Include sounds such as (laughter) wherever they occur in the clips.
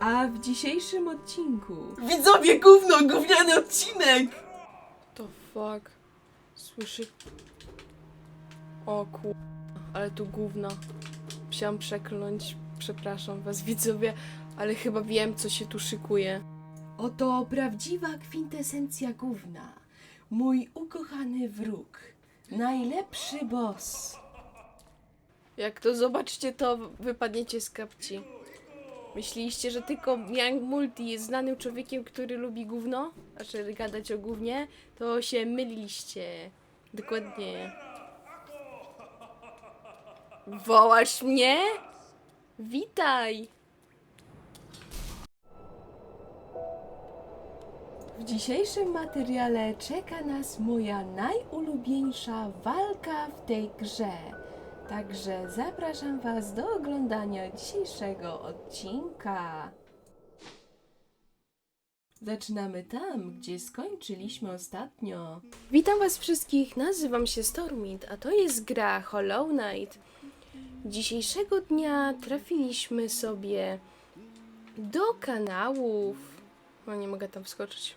A w dzisiejszym odcinku Widzowie, gówno, gówniany odcinek! To fuck. Słyszy. O ku... Ale tu gówno. Musiałam przekląć. Przepraszam was widzowie, ale chyba wiem co się tu szykuje. oto prawdziwa kwintesencja gówna. Mój ukochany wróg. Najlepszy boss. Jak to zobaczcie to wypadniecie z kapci. Myśleliście, że tylko Young Multi jest znanym człowiekiem, który lubi gówno? Znaczy gadać o gównie? To się myliliście. Dokładnie. Wołasz mnie? Witaj! W dzisiejszym materiale czeka nas moja najulubieńsza walka w tej grze. Także zapraszam Was do oglądania dzisiejszego odcinka. Zaczynamy tam, gdzie skończyliśmy ostatnio. Witam was wszystkich, nazywam się Stormid, a to jest gra Hollow Knight. Dzisiejszego dnia trafiliśmy sobie do kanałów. No nie mogę tam wskoczyć.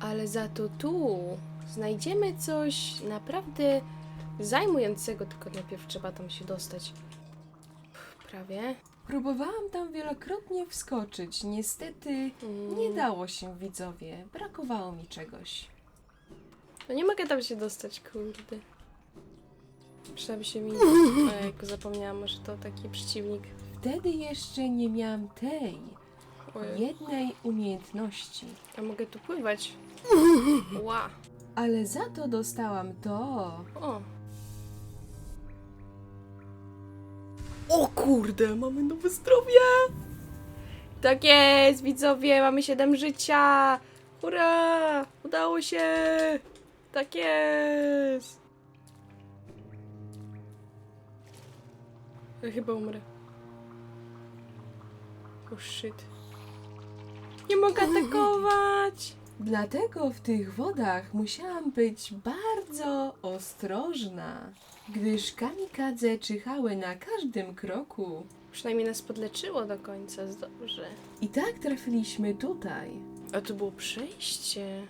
Ale za to tu znajdziemy coś naprawdę zajmującego, tylko najpierw trzeba tam się dostać. Prawie. Próbowałam tam wielokrotnie wskoczyć, niestety nie dało się widzowie, brakowało mi czegoś. No nie mogę tam się dostać, kurde. Przyda się mi. (laughs) Ojejku, zapomniałam, że to taki przeciwnik. Wtedy jeszcze nie miałam tej Ojej. jednej umiejętności, A mogę tu pływać. (laughs) Ła. ale za to dostałam to. O. O kurde, mamy nowe zdrowie! Tak jest, widzowie, mamy 7 życia! Hurra! Udało się! Tak jest! Ja chyba umrę. O shit. Nie mogę atakować! Dlatego w tych wodach musiałam być bardzo ostrożna, gdyż kamikadze czyhały na każdym kroku. Przynajmniej nas podleczyło do końca, dobrze. I tak trafiliśmy tutaj, A tu było przejście.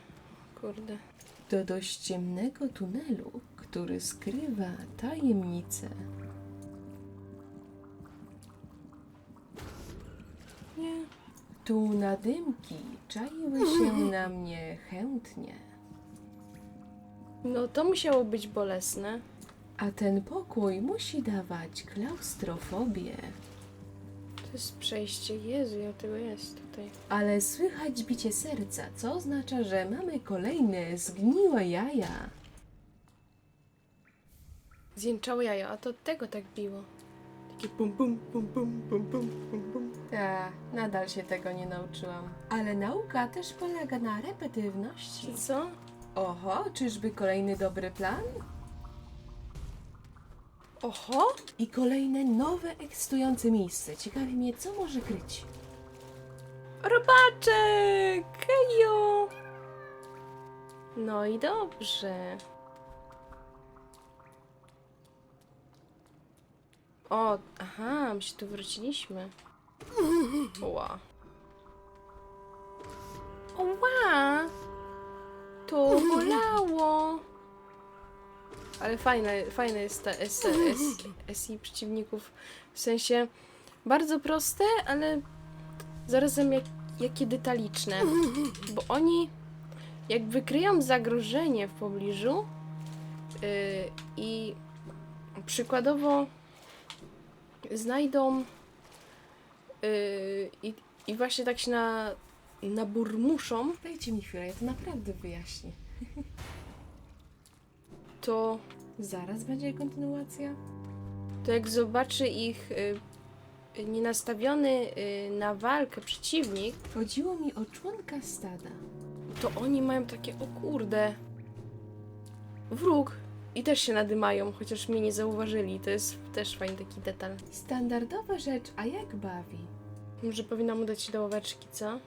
Kurde. do dość ciemnego tunelu, który skrywa tajemnicę. Nie. Tu nadymki czaiły (laughs) się na mnie chętnie, No to musiało być bolesne. A ten pokój musi dawać klaustrofobię. To jest przejście. Jezu, ja tego jest tutaj. Ale słychać bicie serca, co oznacza, że mamy kolejne zgniłe jaja. Zjęczało jajo, a to od tego tak biło. Takie bum bum bum bum bum bum bum bum. Ta, nadal się tego nie nauczyłam. Ale nauka też polega na repetywności. Co? Oho, czyżby kolejny dobry plan? Oho! I kolejne nowe, ekscytujące miejsce. Ciekawi mnie, co może kryć. Robaczek! Hejo! No i dobrze. O, aha, my się tu wróciliśmy. Ła. Ła! To (laughs) bolało! Ale fajne, fajne jest ta S, S, SI przeciwników. W sensie bardzo proste, ale zarazem jak, jakie detaliczne. Bo oni jak wykryją zagrożenie w pobliżu yy, i przykładowo znajdą yy, i, i właśnie tak się na, naburmuszą, Dajcie mi chwilę, ja to naprawdę wyjaśnię. To, Zaraz będzie kontynuacja. to jak zobaczy ich yy, nienastawiony yy, na walkę przeciwnik, Chodziło mi o członka stada. to oni mają takie, o kurde, wróg. I też się nadymają, chociaż mnie nie zauważyli. To jest też fajny taki detal. Standardowa rzecz, a jak bawi? Może powinna mu dać do ławeczki, co?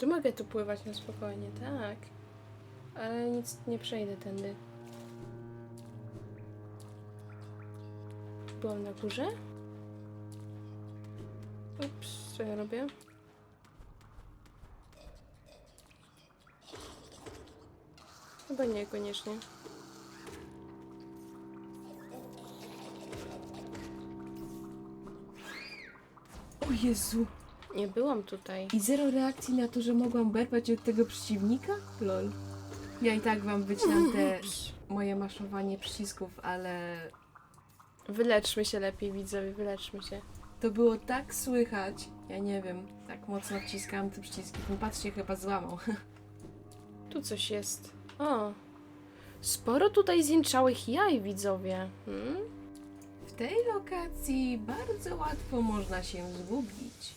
Tu mogę tu pływać na spokojnie, tak. Ale nic nie przejdę tędy. byłam na górze? Ups, co ja robię? Chyba niekoniecznie. O Jezu! Nie byłam tutaj. I zero reakcji na to, że mogłam berpać od tego przeciwnika? Lol. Ja i tak wam wycinam te (laughs) moje maszowanie przycisków, ale Wyleczmy się lepiej, widzowie, wyleczmy się. to było tak słychać. Ja nie wiem, tak mocno wciskałam te przyciski. Ten patrzcie, chyba złamał. Tu coś jest. O! Sporo tutaj zjeńczałych jaj, widzowie. Hmm? W tej lokacji bardzo łatwo można się zgubić.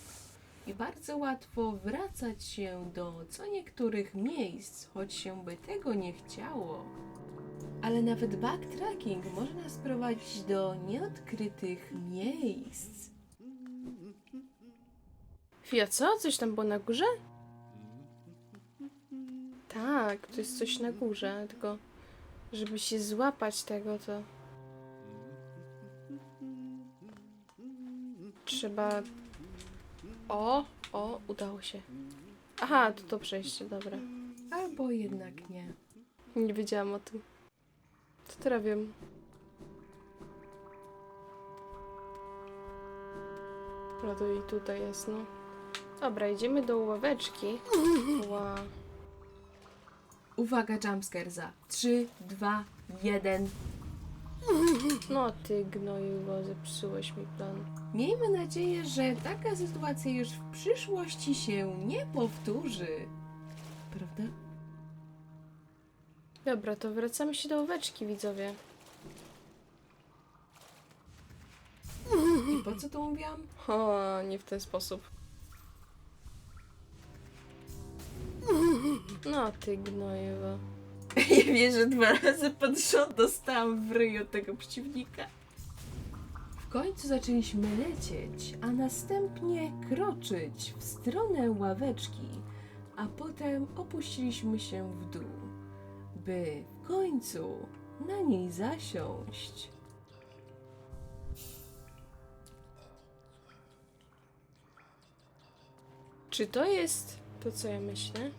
I bardzo łatwo wracać się do co niektórych miejsc, choć się by tego nie chciało. Ale nawet backtracking może nas prowadzić do nieodkrytych miejsc. Chwila, co? Coś tam było na górze? Tak, to jest coś na górze, tylko żeby się złapać tego, to trzeba... O, o, udało się. Aha, to to przejście, dobra. Albo jednak nie. Nie wiedziałam o tym. To teraz wiem. No to i tutaj jest, no. Dobra, idziemy do ławeczki. Ła. Uwaga, jumpscare za 3, 2, 1. No ty gnoju, bo zepsułeś mi plan. Miejmy nadzieję, że taka sytuacja już w przyszłości się nie powtórzy. Prawda? Dobra, to wracamy się do ławeczki, widzowie. I po co to mówiłam? O, nie w ten sposób. No ty gnoju, bo... (laughs) Ja wiem, że dwa razy pod rząd dostałam w ryj od tego przeciwnika. Końcu zaczęliśmy lecieć, a następnie kroczyć w stronę ławeczki, a potem opuściliśmy się w dół, by w końcu na niej zasiąść. Czy to jest to, co ja myślę?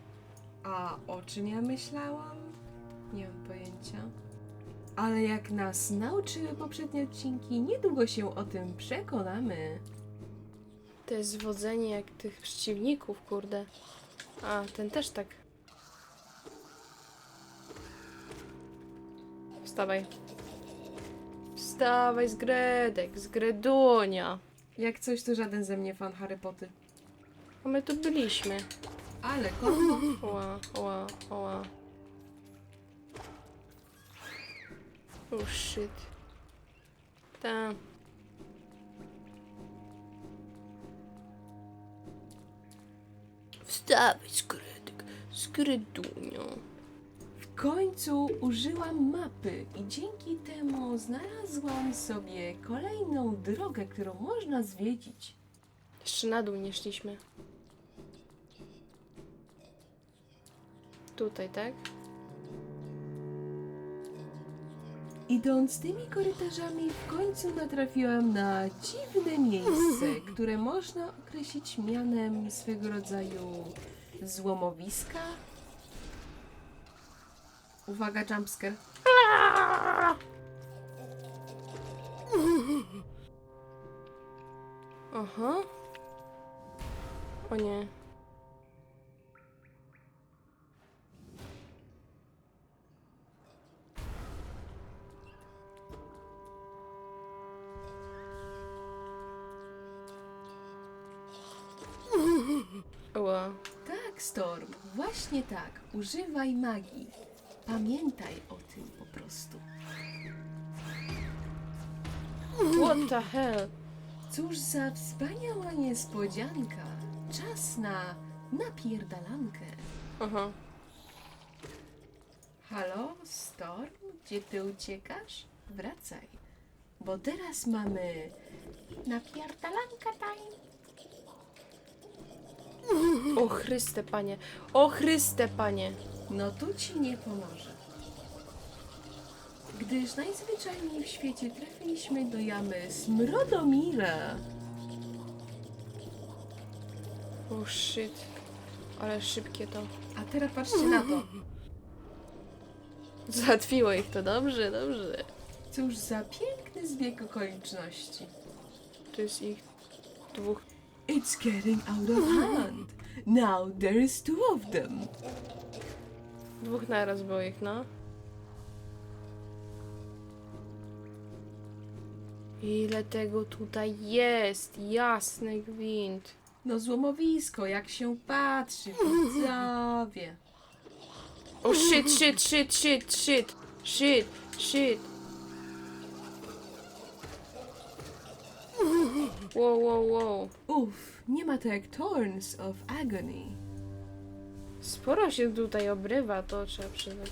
A o czym ja myślałam? Nie mam pojęcia. Ale jak nas nauczyły poprzednie odcinki, niedługo się o tym przekonamy. To jest wodzenie jak tych przeciwników, kurde. A, ten też tak. Wstawaj. Wstawaj z Gredek, z Gredunia. Jak coś, to żaden ze mnie fan Harry Potter. A my tu byliśmy. Ale kogo? Oła, oła, oła. Oh shit. Ta. Wstawaj z Gredunią. W końcu użyłam mapy i dzięki temu znalazłam sobie kolejną drogę, którą można zwiedzić. Jeszcze na dół nie szliśmy. Tutaj, tak? Idąc tymi korytarzami, w końcu natrafiłam na dziwne miejsce, (laughs) które można określić mianem swego rodzaju złomowiska. Uwaga, jumpscare. Aha. O nie. Właśnie tak. Używaj magii. Pamiętaj o tym po prostu. What the hell? Cóż za wspaniała niespodzianka. Czas na napierdalankę. Aha. Halo, Storm? Gdzie ty uciekasz? Wracaj. Bo teraz mamy napierdalanka time. O Chryste, panie. O Chryste, panie. No tu ci nie pomoże. gdyż najzwyczajniej w świecie trafiliśmy do jamy Smrodomira. O shit. Ale szybkie to. A teraz patrzcie na to. (laughs) Załatwiło ich to dobrze, dobrze. Cóż za piękny zbieg okoliczności. To jest ich dwóch. It's getting out of hand. Now there is two of them. Dwóch naraz było ich, no. Ile tego tutaj jest? Jasny gwint. No złomowisko, jak się patrzy, widzowie. O shit, shit, shit, shit, shit, shit, shit. Wow, wow, wow. Uff, nie ma to jak Thorns of Agony. Sporo się tutaj obrywa, to trzeba przyznać.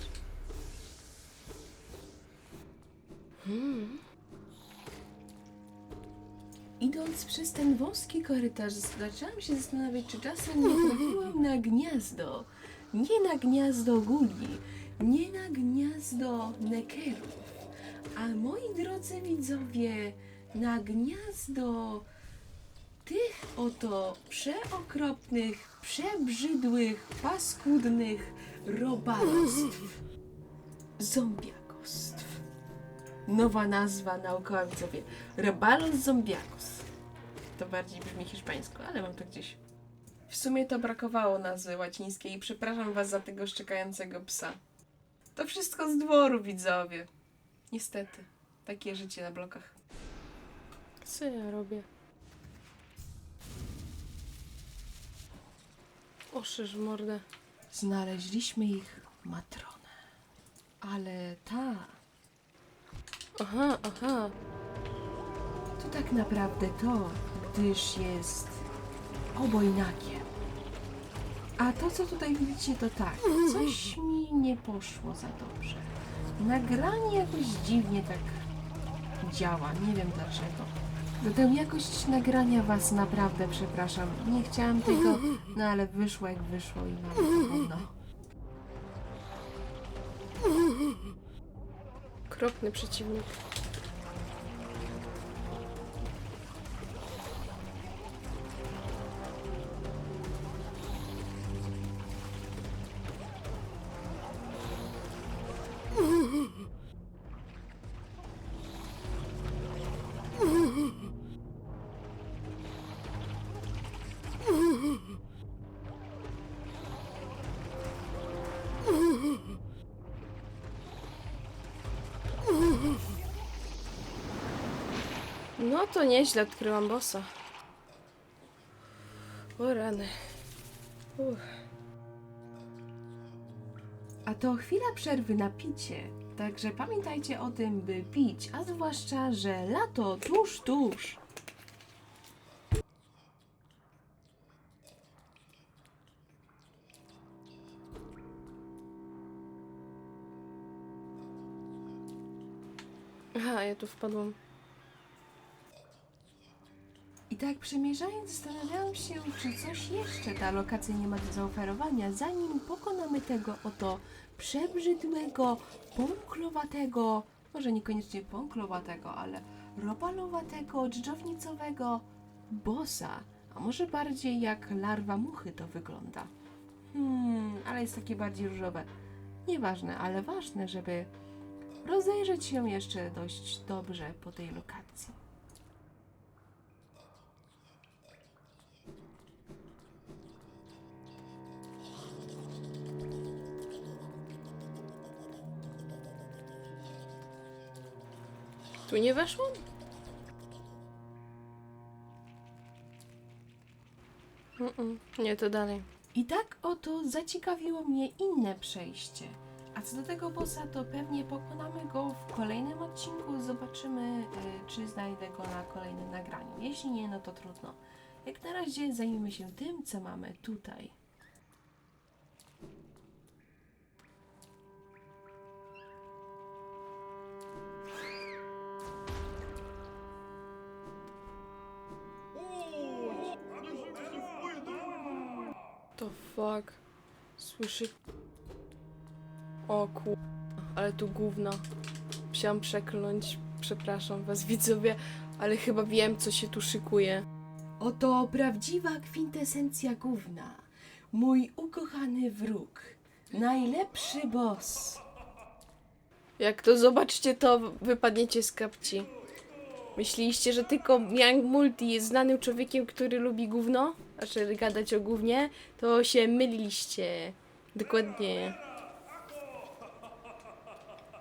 Idąc przez ten wąski korytarz, zaczęłam się zastanawiać, czy czasem nie trafiłam na gniazdo. Nie na gniazdo guli, nie na gniazdo nekerów, a moi drodzy widzowie, na gniazdo tych oto przeokropnych, przebrzydłych, paskudnych robalstw, zombiakostw. Nowa nazwa naukowa widzowie. Robalos zombiakus. To bardziej brzmi hiszpańsko, ale mam to gdzieś. W sumie to brakowało nazwy łacińskiej i przepraszam was za tego szczekającego psa. To wszystko z dworu, widzowie. Niestety. Takie życie na blokach. Co ja robię? Oszerz mordę. Znaleźliśmy ich matronę. Ale ta Aha, aha. to tak naprawdę to, gdyż jest obojnakiem. A to, co tutaj widzicie, to tak. Coś mi nie poszło za dobrze. Nagranie jakoś dziwnie tak działa. Nie wiem dlaczego. Za tę jakość nagrania was naprawdę przepraszam. Nie chciałam tego, no ale wyszło jak wyszło i mamy to gówno. Okropny przeciwnik. No to nieźle odkryłam bossa. O rany. Uff. A to chwila przerwy na picie. Także pamiętajcie o tym, by pić, a zwłaszcza, że lato tuż, tuż. Aha, ja tu wpadłam. Tak przemierzając, zastanawiałam się, czy coś jeszcze ta lokacja nie ma do zaoferowania, zanim pokonamy tego oto przebrzydłego, pąklowatego, może niekoniecznie pąklowatego, ale robalowatego, dżdżownicowego bossa. A może bardziej jak larwa muchy to wygląda. Hmm, ale jest takie bardziej różowe. Nieważne, ale ważne, żeby rozejrzeć się jeszcze dość dobrze po tej lokacji. Tu nie? Mm-mm. Nie, to dalej. I tak oto zaciekawiło mnie inne przejście. A co do tego bossa, to pewnie pokonamy go w kolejnym odcinku. Zobaczymy, e, czy znajdę go na kolejnym nagraniu. Jeśli nie, no to trudno. Jak na razie zajmiemy się tym, co mamy tutaj. Fuck. Słyszy. O ku... Ale tu gówno. musiałam przekląć. Przepraszam was, (laughs) widzowie, ale chyba wiem, co się tu szykuje. Oto prawdziwa kwintesencja gówna. Mój ukochany wróg. Najlepszy boss. Jak to zobaczcie, to wypadniecie z kapci. Myśleliście, że tylko Young Multi jest znanym człowiekiem, który lubi gówno? Znaczy gadać o gównie? To się myliliście. Dokładnie.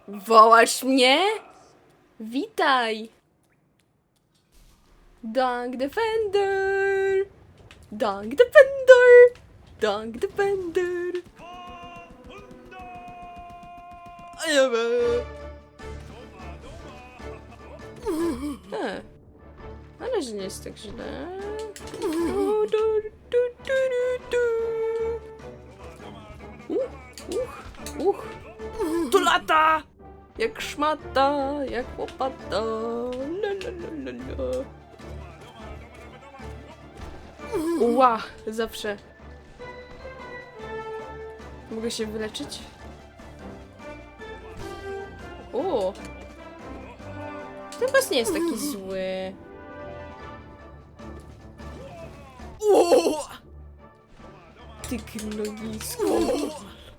Wołasz mnie? Witaj! Dunk Defender! Dunk Defender! Dunk Defender! E, na razie nie jest tak źle. Uch, uch, uch. To lata! Jak szmata, jak łopata. La. Ła, zawsze. Mogę się wyleczyć? O! Ten boss nie jest taki zły. Ty gnoisko.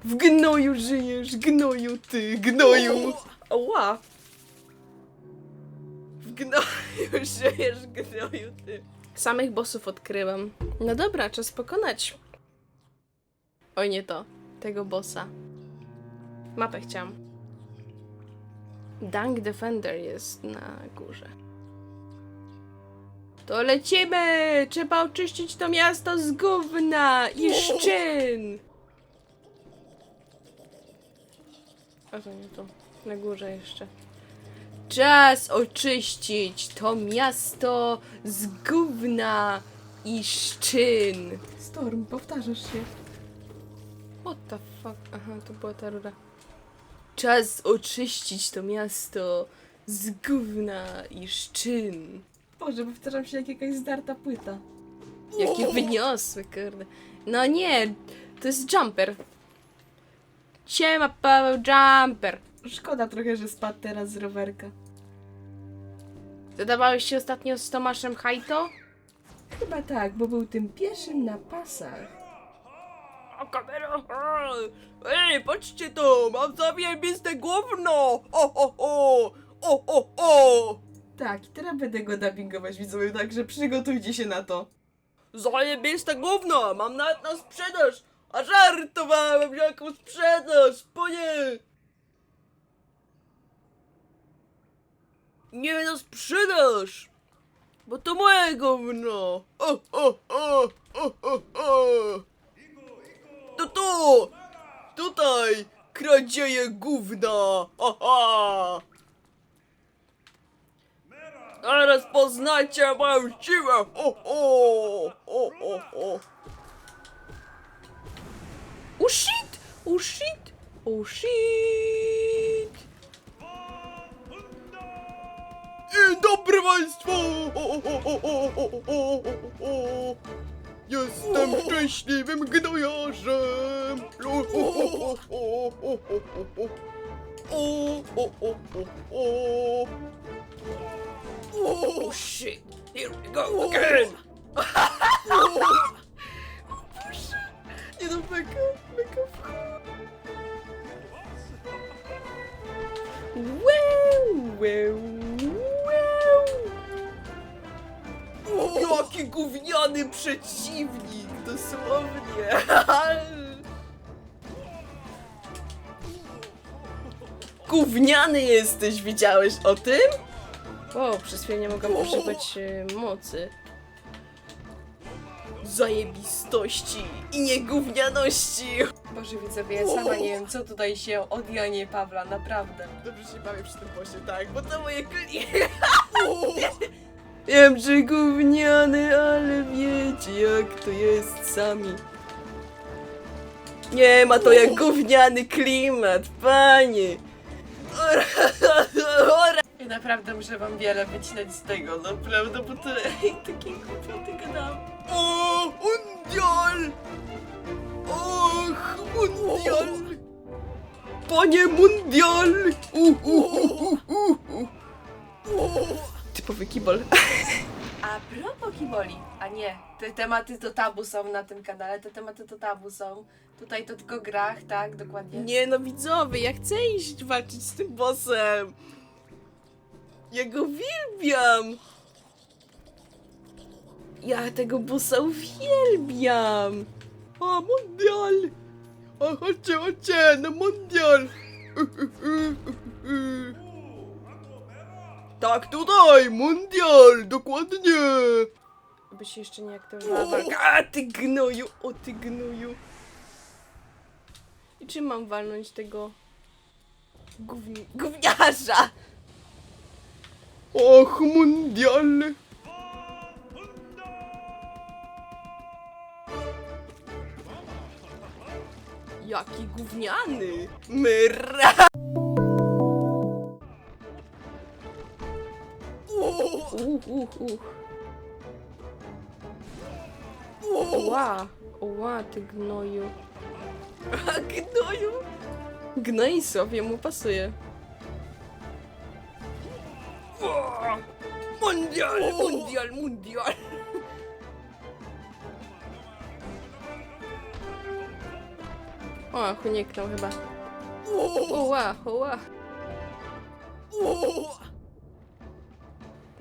W gnoju żyjesz, gnoju ty, gnoju. Ała. W gnoju (laughs) żyjesz, gnoju ty. Samych bossów odkryłam. No dobra, czas pokonać. Oj, nie to. Tego bossa. Mapę chciałam. Dunk Defender jest na górze. To lecimy! Trzeba oczyścić to miasto z gówna i szczyn! A to nie to. Na górze jeszcze. Czas oczyścić to miasto z gówna i szczyn! Storm, powtarzasz się. What the fuck? Aha, to była ta rura. Czas oczyścić to miasto z gówna i szczyn. Boże, powtarzam się jak jakaś zdarta płyta. Jakie wyniosłe, kurde. No nie, to jest jumper. Siema, Paweł, jumper. Szkoda trochę, że spadł teraz z rowerka. Zadawałeś się ostatnio z Tomaszem Hajto? Chyba tak, bo był tym pierwszym na pasach. O, kamera! Ej, patrzcie to! Mam zajebiste gówno! O, o, o! O, o, o! Tak, i teraz będę go dubbingować widzowie, także przygotujcie się na to. Zajebiste gówno! Mam nawet na sprzedaż! A żartowałem, jaką sprzedaż! Bo nie! Nie na sprzedaż! Bo to moje gówno! O, o, o! O, o, o! To tu! Tutaj! Kradzieje gówna! Aha! Teraz poznajcie moją siłę! O, o, o, o, o. Oh shit! Oh shit! Oh shit! Dobry państwu! O, o, o, o, o, o, o, o. Jestem szczęśliwym gnojarzem! O, o, o, o, o, o, o, o. O, o, o, o, o. Oh shit! Here we go again! Nie no, mega, mega Wow, wow, Jaki gówniany przeciwnik! Dosłownie! (laughs) Gówniany jesteś, wiedziałeś o tym? O, przez chwilę nie mogłam używać e, mocy. Zajebistości i niegównianości. Boże widzowie, ja sama nie wiem, co tutaj się od Janie Pawla, naprawdę. Dobrze się bawię przy tym bosie, tak, bo to moje klienty. (laughs) (laughs) Wiem, że gówniany, ale wiecie jak to jest sami. Nie ma to jak gówniany klimat, panie. Ja naprawdę muszę wam wiele wycinać z tego, naprawdę, bo to takie głupoty gadam. O, undial! Och, undial! panie mundial! Uh, uh, uh, uh, uh. Typowy kibol. (laughs) A propos kiboli, a nie, te tematy to tabu są na tym kanale, te tematy to tabu są. Tutaj to tylko grach, tak, dokładnie. Nie no widzowie, ja chcę iść walczyć z tym bossem. Ja go uwielbiam. Ja tego bossa uwielbiam. A, mundial! A, chodźcie, chodźcie, na mundial! (laughs) Tak, tutaj, mundial, dokładnie! By się jeszcze nie aktywowała walka. A ty gnoju, o ty gnoju. I czym mam walnąć tego gówni... gówniarza? Och, mundial! Jaki gówniany. Myra. Uh, uh. Ła, ła, ty gnoju. A gnoju? Gnoi sobie, mu pasuje. Mundial, mundial, mundial. O, uniknął chyba. Oła, oła.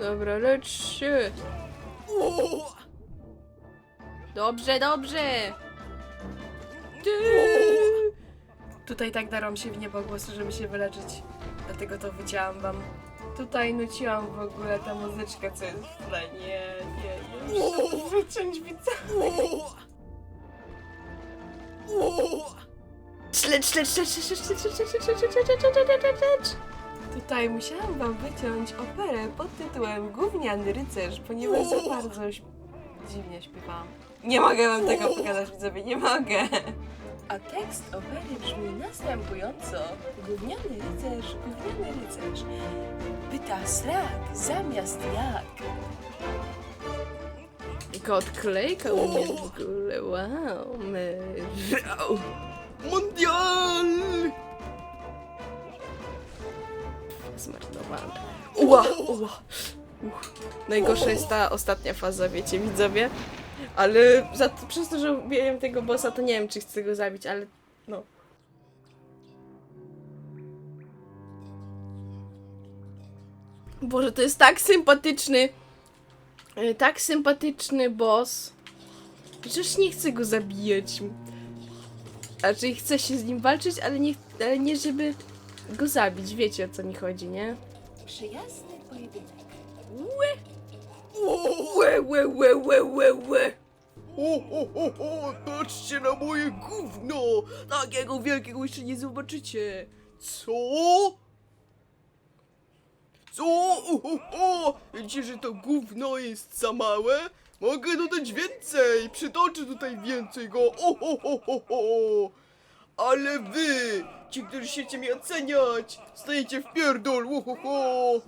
Dobra, lecz się. Dobrze, dobrze. Ty. Tutaj tak darłam się w niebo głosu, żeby się wyleczyć. Dlatego to wycięłam wam. Tutaj nuciłam w ogóle tę muzyczkę, co jest w tle. Nie, nie, nie. Muszę to wyciąć widzę. Lecz, lecz, lecz, lecz, lecz, lecz, lecz, lecz, lecz, lecz, lecz, lecz, lecz, lecz, lecz. Tutaj musiałam wam wyciąć operę pod tytułem Gówniany rycerz, ponieważ za bardzo śp- dziwnie śpiewałam. Nie mogę wam tego pokazać widzowie, nie mogę. A tekst opery brzmi następująco. Gówniany rycerz, gówniany rycerz. Pyta srak zamiast jak. Tylko odklejka umiesz w ogóle, wow. Mundial! Zmarnowany. Ła, ła. Uch. Najgorsza jest ta ostatnia faza, wiecie, widzowie. Ale za to, przez to, że ubiłem tego bossa, to nie wiem, czy chcę go zabić, ale no. Boże, to jest tak sympatyczny, e, tak sympatyczny boss. Przecież nie chcę go zabijać. Znaczy, chcę się z nim walczyć, ale nie, ale nie żeby go zabić. Wiecie, o co mi chodzi, nie? Przyjazny pojedynek. Łe! Łe, łe, łe, łe, łe, łe. O, o, o, o, patrzcie na moje gówno! Takiego wielkiego jeszcze nie zobaczycie. Co? Co? O, o, o! Wiecie, że to gówno jest za małe? Mogę dodać więcej! Przytoczę tutaj więcej go! O, o, o, o, o! Ale wy, ci, którzy chcecie mnie oceniać, stajecie w pierdol! O!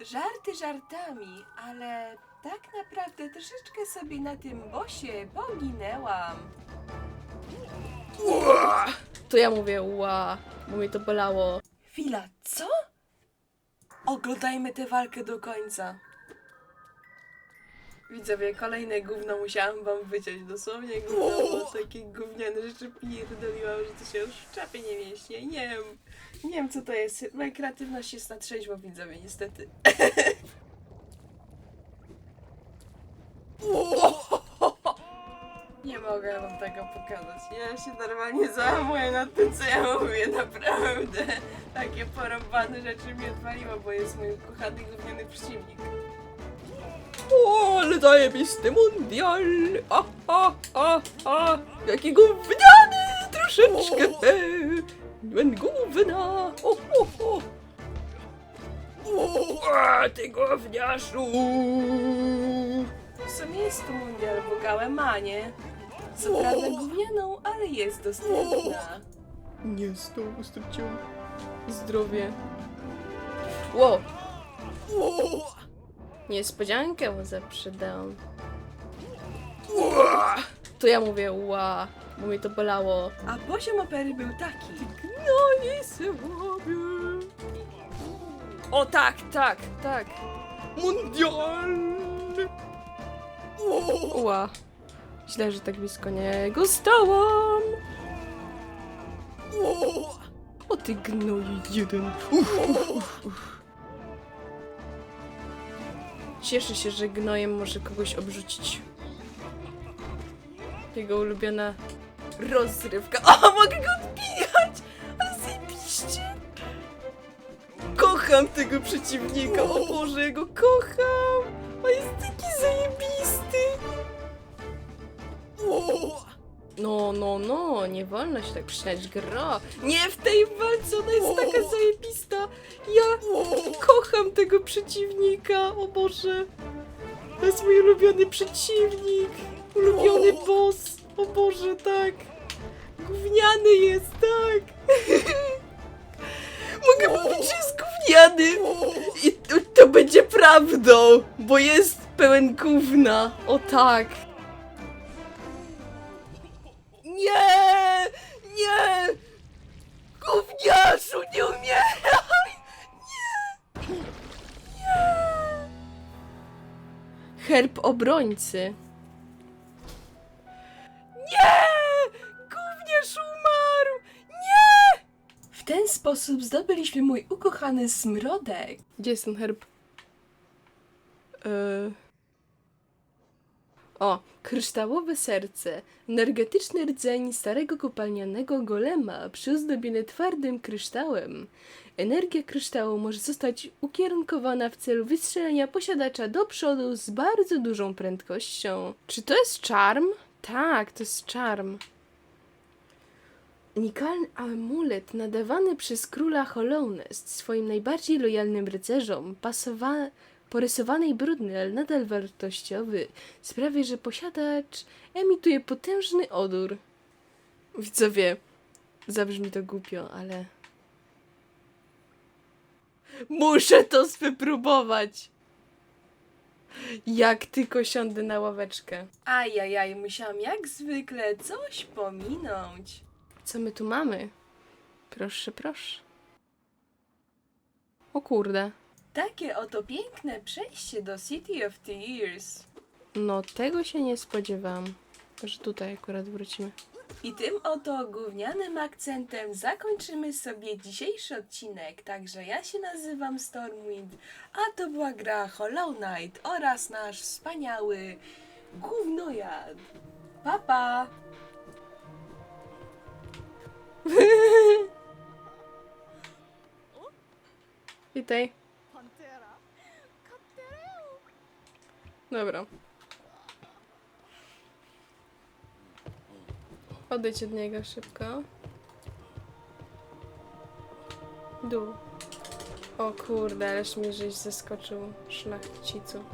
Żarty żartami, ale tak naprawdę troszeczkę sobie na tym bosie poginęłam. Ła! To ja mówię ła, bo mnie to bolało. Chwila, co? Oglądajmy tę walkę do końca. Widzowie, kolejne gówno musiałam wam wyciąć. Dosłownie gówno, bo takie gówniane rzeczy pierdoliłam, że to się już w czapie nie mieści. Nie wiem, nie wiem co to jest. Moja kreatywność jest na trzeźwo, widzowie, niestety. Nie mogę wam tego pokazać. Ja się normalnie załamuję nad tym, co ja mówię, naprawdę. Takie porąbane rzeczy mi odwaliło, bo jest mój ukochany gówniany przeciwnik. O, ale zajebisty mundial. A, a, a, a. Jaki gówniany troszeczkę. Byłem gówna. O, o, o. A, ty gówniarzu. W sumie jest to mundial, bo gałę ma, nie? Co prawda gównianą, ale jest dostępna. Nie, znowu straciłem. Zdrowie. Ło. Niespodziankę mu zaprzedałam. To ja mówię ła, bo mnie to bolało. A poziom opery był taki. No i słaby. O tak, tak, tak. Mundial! Ła. Źle, że tak blisko niego stałam. o, O ty gnoju jeden. Cieszę się, że gnojem może kogoś obrzucić. Jego ulubiona rozrywka. O, mogę go odbijać! Ale zajebiście! Kocham tego przeciwnika. O Boże, ja go kocham! On jest taki zajebisty! o, No, no, no, nie wolno się tak przycinać gro. Nie w tej walce, ona jest taka zajebista. Ja kocham tego przeciwnika, o Boże. To jest mój ulubiony przeciwnik. Ulubiony boss. O Boże, tak. Gówniany jest, tak. (laughs) Mogę powiedzieć, że jest gówniany. I to, to będzie prawdą, bo jest pełen gówna. O tak. Nie umieraj! Nie! Nie! Herb obrońcy. Nie! Gówniarz umarł! Nie! W ten sposób zdobyliśmy mój ukochany smrodek. Gdzie jest ten herb? Yy. O, kryształowe serce. Energetyczny rdzeń starego kopalnianego golema przyozdobiony twardym kryształem. Energia kryształu może zostać ukierunkowana w celu wystrzelenia posiadacza do przodu z bardzo dużą prędkością. Czy to jest charm? Tak, to jest charm. Unikalny amulet nadawany przez króla Hollownest swoim najbardziej lojalnym rycerzom, pasowa- porysowany i brudny, ale nadal wartościowy, sprawia, że posiadacz emituje potężny odór. Widzowie, zabrzmi to głupio, ale... Muszę to wypróbować! Jak tylko siądę na ławeczkę. Ajajaj, musiałam jak zwykle coś pominąć. Co my tu mamy? Proszę, proszę. O kurde. Takie oto piękne przejście do City of Tears. No tego się nie spodziewałam, że tutaj akurat wrócimy. I tym oto gównianym akcentem zakończymy sobie dzisiejszy odcinek. Także ja się nazywam Stormwind, a to była gra Hollow Knight oraz nasz wspaniały gównojad. Pa pa! (laughs) Witaj. Dobra. Odejdź od niego szybko. Dół. O kurde, ależ mi żeś zeskoczył szlachcicu.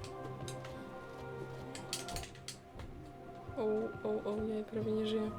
O, o, o, nie, prawie nie żyję.